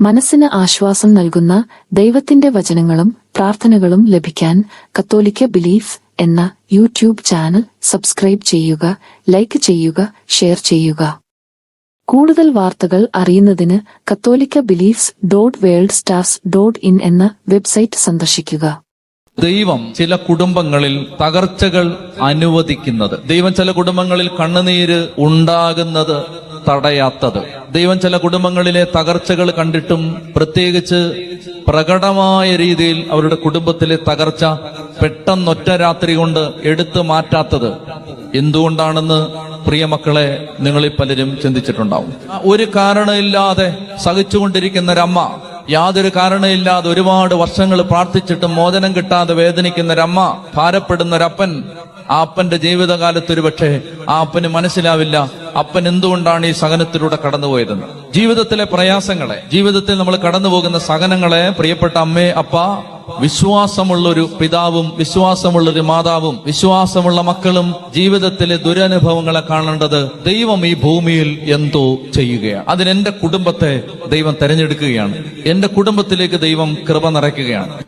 മനസ്സിന് ആശ്വാസം നൽകുന്ന ദൈവത്തിന്റെ വചനങ്ങളും പ്രാർത്ഥനകളും ലഭിക്കാൻ കത്തോലിക്ക ബിലീഫ് എന്ന യൂട്യൂബ് ചാനൽ സബ്സ്ക്രൈബ് ചെയ്യുക ലൈക്ക് ചെയ്യുക ഷെയർ ചെയ്യുക. കൂടുതൽ വാർത്തകൾ അറിയുന്നതിന് Catholica beliefs dot world stars dot in എന്ന വെബ്സൈറ്റ് സന്ദർശിക്കുക. ദൈവം ചില കുടുംബങ്ങളിൽ തകർച്ചകൾ അനുവദിക്കുന്നത്. ദൈവം ചില കുടുംബങ്ങളിൽ കണ്ണുനീര് ഉണ്ടാകുന്നത് തടയാത്തത്. ദൈവം ചില കുടുംബങ്ങളിലെ തകർച്ചകൾ കണ്ടിട്ടും പ്രത്യേകിച്ച് പ്രകടമായ രീതിയിൽ അവരുടെ കുടുംബത്തിലെ തകർച്ച പെട്ടെന്നൊറ്റ രാത്രി കൊണ്ട് എടുത്തു മാറ്റാത്തത് എന്തുകൊണ്ടാണെന്ന് പ്രിയമക്കളെ നിങ്ങളിൽ പലരും ചിന്തിച്ചിട്ടുണ്ടാവും. ഒരു കാരണമില്ലാതെ സഹിച്ചുകൊണ്ടിരിക്കുന്ന ഒരമ്മ യാതൊരു കാരണമില്ലാതെ ഒരുപാട് വർഷങ്ങൾ പ്രാർത്ഥിച്ചിട്ടും മോചനം കിട്ടാതെ വേദനിക്കുന്ന ഒരമ്മ ഭാരപ്പെടുന്ന ഒരപ്പൻ ആ അപ്പന്റെ ജീവിതകാലത്ത് ഒരുപക്ഷെ ആ അപ്പന് മനസ്സിലാവില്ല. അപ്പൻ എന്തുകൊണ്ടാണ് ഈ സഹനത്തിലൂടെ കടന്നുപോയതെന്ന് ജീവിതത്തിലെ പ്രയാസങ്ങളെ ജീവിതത്തിൽ നമ്മൾ കടന്നു പോകുന്ന സഹനങ്ങളെ പ്രിയപ്പെട്ട അമ്മേ അപ്പ വിശ്വാസമുള്ളൊരു പിതാവും വിശ്വാസമുള്ളൊരു മാതാവും വിശ്വാസമുള്ള മക്കളും ജീവിതത്തിലെ ദുരനുഭവങ്ങളെ കാണേണ്ടത് ദൈവം ഈ ഭൂമിയിൽ എന്തോ ചെയ്യുകയാണ്. അതിന് എന്റെ കുടുംബത്തെ ദൈവം തെരഞ്ഞെടുക്കുകയാണ്. എന്റെ കുടുംബത്തിലേക്ക് ദൈവം കൃപ നിറയ്ക്കുകയാണ്.